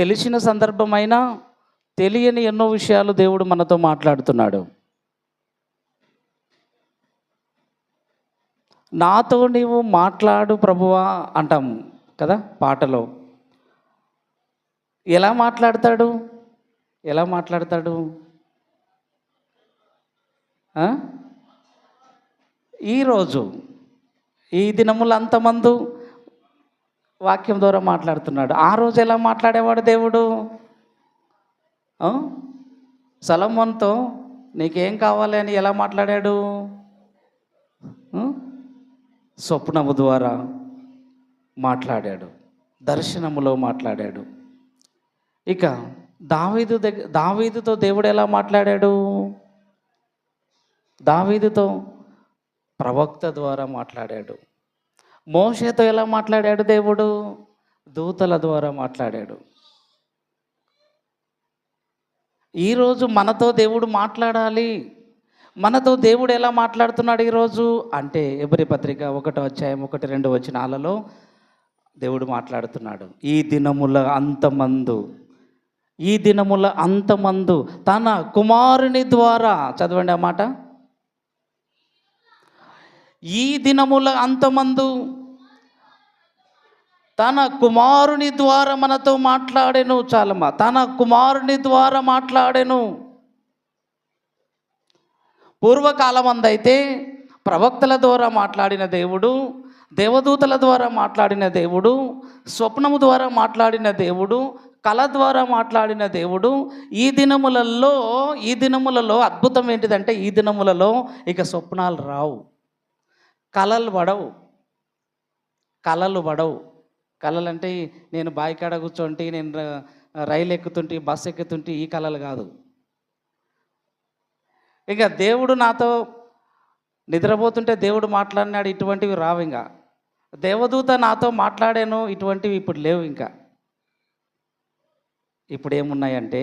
తెలిసిన సందర్భమైనా తెలియని ఎన్నో విషయాలు దేవుడు మనతో మాట్లాడుతున్నాడు. నాతో నీవు మాట్లాడు ప్రభువా అంటాం కదా పాటలో. ఎలా మాట్లాడతాడు? ఎలా మాట్లాడతాడు? ఈరోజు ఈ దినములు అంతమందు వాక్యం ద్వారా మాట్లాడుతున్నాడు. ఆ రోజు ఎలా మాట్లాడేవాడు దేవుడు? ఆ? సలమోన్తో నీకేం కావాలి? అని ఎలా మాట్లాడాడు? స్వప్నము ద్వారా మాట్లాడాడు. దర్శనములో మాట్లాడాడు. ఇక దావీదు దగ్గర దావీదుతో దేవుడు ఎలా మాట్లాడాడు? దావీదుతో ప్రవక్త ద్వారా మాట్లాడాడు. మోషేతో ఎలా మాట్లాడాడు దేవుడు? దూతల ద్వారా మాట్లాడాడు. ఈరోజు మనతో దేవుడు మాట్లాడాలి. మనతో దేవుడు ఎలా మాట్లాడుతున్నాడు ఈరోజు? అంటే ఎవరి పత్రిక ఒకటో అధ్యాయం ఒకటి రెండు వచనాలలో దేవుడు మాట్లాడుతున్నాడు. ఈ దినముల అంతమందు ఈ దినముల అంతమందు తన కుమారుని ద్వారా చదవండి ఆ మాట. ఈ దినముల అంతమందు తన కుమారుని ద్వారా మనతో మాట్లాడెను చాలమ్మ. తన కుమారుని ద్వారా మాట్లాడెను. పూర్వకాలం అందైతే ప్రవక్తల ద్వారా మాట్లాడిన దేవుడు దేవదూతల ద్వారా మాట్లాడిన దేవుడు స్వప్నము ద్వారా మాట్లాడిన దేవుడు కళ ద్వారా మాట్లాడిన దేవుడు. ఈ దినములలో ఈ దినములలో అద్భుతం ఏంటిదంటే ఈ దినములలో ఇక స్వప్నాలు రావు. కళలు పడవు. కళలు పడవు. కళలు అంటే నేను బాయికాడ కూర్చోంటి నేను రైలు ఎక్కుతుంటే బస్సు ఎక్కుతుంటే ఈ కళలు కాదు. ఇక దేవుడు నాతో నిద్రపోతుంటే దేవుడు మాట్లాడినాడు ఇటువంటివి రావు ఇంకా. దేవదూత నాతో మాట్లాడాను ఇటువంటివి ఇప్పుడు లేవు ఇంకా. ఇప్పుడు ఏమున్నాయంటే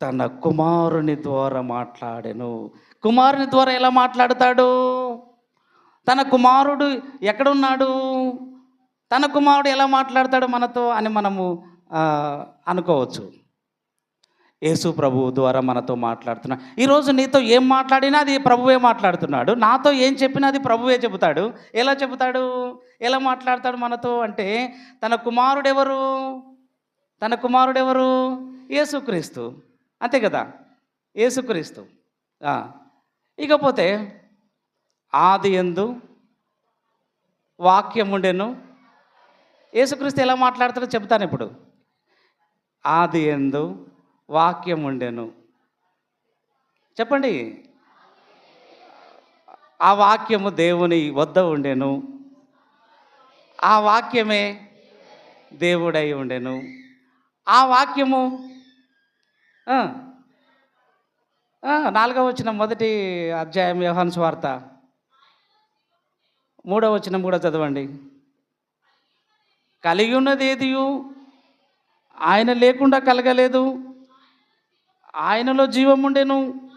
తన కుమారుని ద్వారా మాట్లాడాను. కుమారుని ద్వారా ఎలా మాట్లాడతాడు? తన కుమారుడు ఎక్కడున్నాడు? తన కుమారుడు ఎలా మాట్లాడతాడు మనతో అని మనము అనుకోవచ్చు. యేసు ప్రభు ద్వారా మనతో మాట్లాడుతున్నాడు ఈరోజు నీతో ఏం మాట్లాడినా అది ప్రభువే మాట్లాడుతున్నాడు. నాతో ఏం చెప్పినా అది ప్రభువే చెబుతాడు. ఎలా చెబుతాడు? ఎలా మాట్లాడతాడు మనతో అంటే తన కుమారుడు ఎవరు తన కుమారుడు ఎవరు యేసుక్రీస్తు. అంతే కదా? యేసుక్రీస్తు. ఇకపోతే ఆది ఎందు వాక్యం ఉండెను యేసుక్రీస్తు ఎలా మాట్లాడతాడో చెప్తాను ఇప్పుడు. ఆది ఎందు వాక్యం ఉండెను చెప్పండి. ఆ వాక్యము దేవుని వద్ద ఉండెను. ఆ వాక్యమే దేవుడై ఉండెను. ఆ వాక్యము నాలుగవ వచ్చిన మొదటి అధ్యాయం వ్యవహాన్ స్వార్త. మూడవ వచ్చిన కూడా చదవండి. కలిగి ఉన్నది ఏదియు? ఆయన లేకుండా కలగలేదు. ఆయనలో జీవం ఉండెను.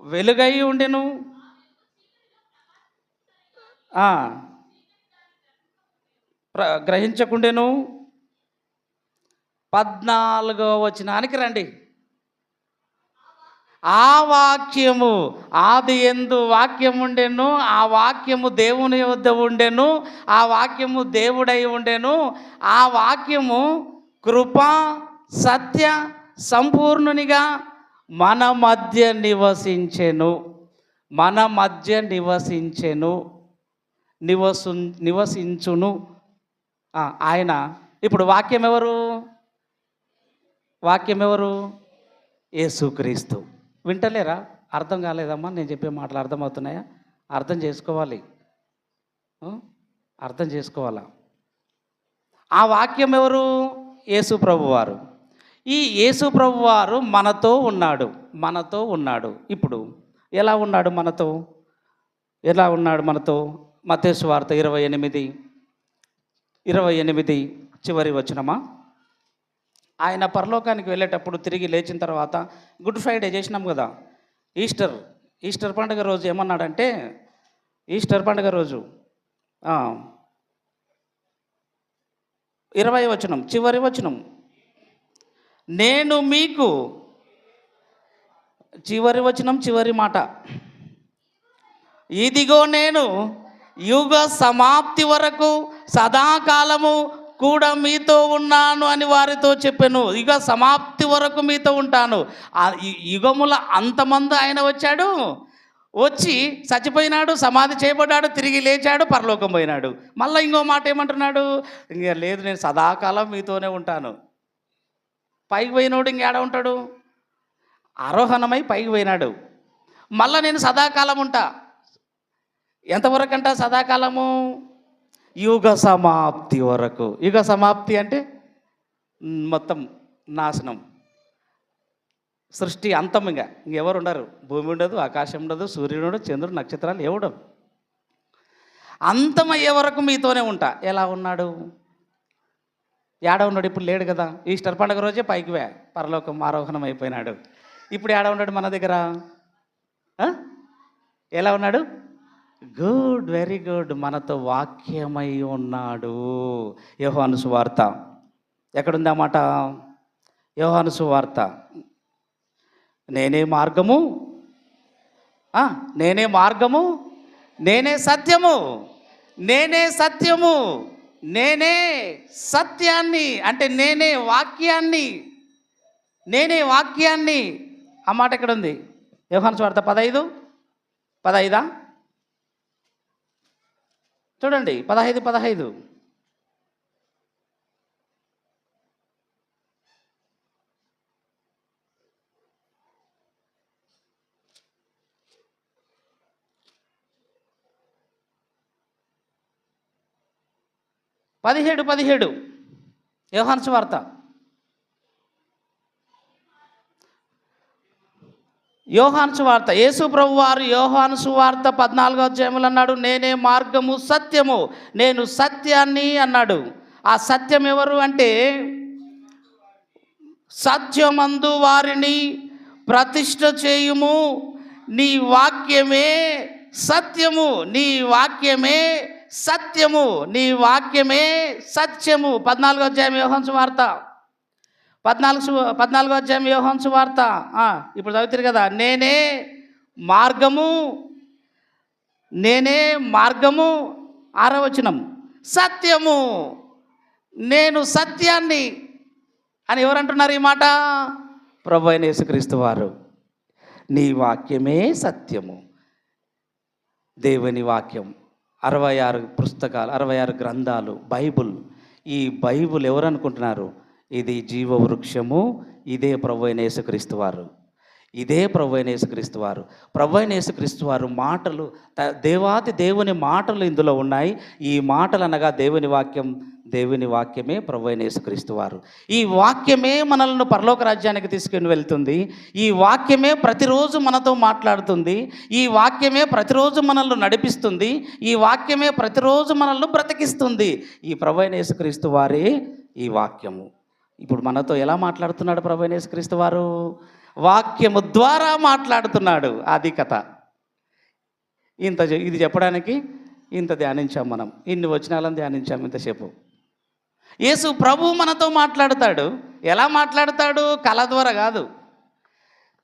వెలుగై ఉండెను. ప్ర- గ్రహించకుండెను. పద్నాలుగో వచనానికి రండి. ఆ వాక్యము ఆది ఎందు వాక్యం ఉండెను ఆ వాక్యము దేవుని వద్ద ఉండెను ఆ వాక్యము దేవుడై ఉండెను. ఆ వాక్యము కృప సత్య సంపూర్ణునిగా మన మధ్య నివసించెను. మన మధ్య నివసించెను. నివసు నివసించును. ఆయన ఇప్పుడు వాక్యం ఎవరు వాక్యం ఎవరు యేసుక్రీస్తు. వింటలేరా? అర్థం కాలేదమ్మా నేను చెప్పే మాటలు అర్థమవుతున్నాయా? అర్థం చేసుకోవాలి. అర్థం చేసుకోవాలా? ఆ వాక్యం ఎవరు? యేసు ప్రభువారు. ఈ యేసు ప్రభువారు మనతో ఉన్నాడు మనతో ఉన్నాడు. ఇప్పుడు ఎలా ఉన్నాడు మనతో? ఎలా ఉన్నాడు మనతో? మతేశ్వార్త ఇరవై ఎనిమిది ఇరవై ఎనిమిది చివరి వచ్చినమా ఆయన పరలోకానికి వెళ్ళేటప్పుడు తిరిగి లేచిన తర్వాత గుడ్ ఫ్రైడే చేసినాం కదా. ఈస్టర్ ఈస్టర్ పండుగ రోజు ఏమన్నాడంటే ఈస్టర్ పండుగ రోజు ఇరవై వచనం చివరి వచనం. నేను మీకు చివరి వచనం చివరి మాట. ఇదిగో నేను యుగ సమాప్తి వరకు సదాకాలము కూడా మీతో ఉన్నాను అని వారితో చెప్పాను. యుగ సమాప్తి వరకు మీతో ఉంటాను. ఆ యుగముల అంతమంది ఆయన వచ్చాడు. వచ్చి చచ్చిపోయినాడు సమాధి చేయబడ్డాడు తిరిగి లేచాడు పరలోకం పోయినాడు. మళ్ళీ ఇంకో మాట ఏమంటున్నాడు? ఇంకా లేదు నేను సదాకాలం మీతోనే ఉంటాను. పైకి పోయినోడు ఇంకేడ ఉంటాడు? ఆరోహణమై పైకి పోయినాడు. మళ్ళా నేను సదాకాలం ఉంటా. ఎంతవరకు అంట సదాకాలము? యుగ సమాప్తి వరకు. యుగ సమాప్తి అంటే మొత్తం నాశనం. సృష్టి అంతం ఇంకా. ఇంకెవరు ఉండరు. భూమి ఉండదు ఆకాశం ఉండదు సూర్యుడు ఉండదు చంద్రుడు నక్షత్రాలు ఏవడం అంతమయ్యే వరకు మీతోనే ఉంటా. ఎలా ఉన్నాడు? ఏడ ఉన్నాడు ఇప్పుడు లేడు కదా. ఈస్టర్ పండుగ రోజే పైకి వే. పరలోకం ఆరోహణం అయిపోయినాడు. ఇప్పుడు ఏడ ఉన్నాడు మన దగ్గర? ఎలా ఉన్నాడు? గుడ్ వెరీ గుడ్ మనతో వాక్యమై ఉన్నాడు. యోహాను సువార్త. ఎక్కడుంది ఆ యోహాను సువార్త. నేనే మార్గము? నేనే మార్గము? నేనే సత్యము? నేనే సత్యము? నేనే సత్యాన్ని అంటే నేనే వాక్యాన్ని నేనే వాక్యాన్ని. ఆ మాట ఎక్కడుంది? యోహాను సువార్త పదహైదు పదహైదా చూడండి పదహైదు పదహైదు. పదిహేడు పదిహేడు. యోహాన్స్ వార్త. యోహాను సువార్త యేసు ప్రభు వారు యోహాను సువార్త పద్నాలుగో అధ్యాయములు అన్నాడు నేనే మార్గము సత్యము నేను సత్యాన్ని అన్నాడు. ఆ సత్యం ఎవరు అంటే సత్యమందు వారిని ప్రతిష్ట చేయుము నీ వాక్యమే సత్యము నీ వాక్యమే సత్యము నీ వాక్యమే సత్యము. పద్నాలుగో అధ్యాయం యోహన్స్ వార్త పద్నాలుగు సు- పద్నాలుగో అధ్యాయం యోహన్స్ వార్త ఇప్పుడు చదువుతారు కదా. నేనే మార్గము నేనే మార్గము ఆరవచనం సత్యము నేను సత్యాన్ని అని ఎవరంటున్నారు ఈ మాట? ప్రభు అయిన యేసుక్రీస్తు వారు. నీ వాక్యమే సత్యము. దేవుని వాక్యం. అరవై ఆరు పుస్తకాలు అరవై ఆరు గ్రంథాలు బైబుల్. ఈ బైబుల్ ఎవరు అనుకుంటున్నారు? ఇది జీవ వృక్షము ఇదే ప్రభు అయిన యేసుక్రీస్తు వారు. ఇదే ప్రభు అయిన యేసుక్రీస్తు వారు. ప్రభు అయిన యేసుక్రీస్తు వారు మాటలు త- దేవాది దేవుని మాటలు ఇందులో ఉన్నాయి. ఈ మాటలు అనగా దేవుని వాక్యం దేవుని వాక్యమే ప్రభు అయిన యేసుక్రీస్తు వారు. ఈ వాక్యమే మనల్ని పరలోక రాజ్యానికి తీసుకుని వెళ్తుంది. ఈ వాక్యమే ప్రతిరోజు మనతో మాట్లాడుతుంది. ఈ వాక్యమే ప్రతిరోజు మనల్ని నడిపిస్తుంది. ఈ వాక్యమే ప్రతిరోజు మనల్ని బ్రతికిస్తుంది. ఈ ప్రభు అయిన యేసుక్రీస్తు వారే ఈ వాక్యము. ఇప్పుడు మనతో ఎలా మాట్లాడుతున్నాడు ప్రభు యేసుక్రీస్తు వారు? వాక్యము ద్వారా మాట్లాడుతున్నాడు. అది కథ. ఇంత ఇది చెప్పడానికి ఇంత ధ్యానించాం మనం. ఇన్ని వచనాలను ధ్యానించాం ఇంతసేపు. యేసు ప్రభు మనతో మాట్లాడతాడు. ఎలా మాట్లాడతాడు? కళ ద్వారా కాదు.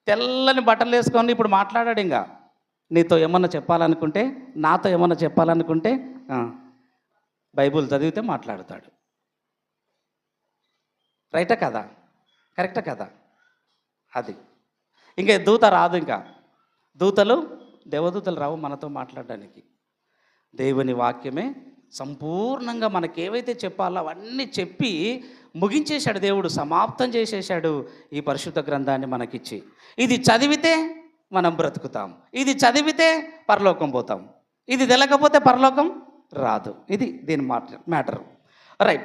తెల్లని బట్టలు వేసుకొని ఇప్పుడు మాట్లాడాడు ఇంకా. నీతో ఏమన్నా చెప్పాలనుకుంటే నాతో ఏమన్నా చెప్పాలనుకుంటే బైబుల్ చదివితే మాట్లాడతాడు. రైటా కదా? కరెక్టా కదా? అది. ఇంకా దూత రాదు ఇంకా. దూతలు దేవదూతలు రావు మనతో మాట్లాడడానికి. దేవుని వాక్యమే సంపూర్ణంగా మనకేవైతే చెప్పాలో అవన్నీ చెప్పి ముగించేశాడు దేవుడు సమాప్తం చేసేశాడు ఈ పరిశుద్ధ గ్రంథాన్ని మనకిచ్చి. ఇది చదివితే మనం బ్రతుకుతాం. ఇది చదివితే పరలోకం పోతాం. ఇది తెలకపోతే పరలోకం రాదు. ఇది దీని మాట మ్యాటర్. రైట్.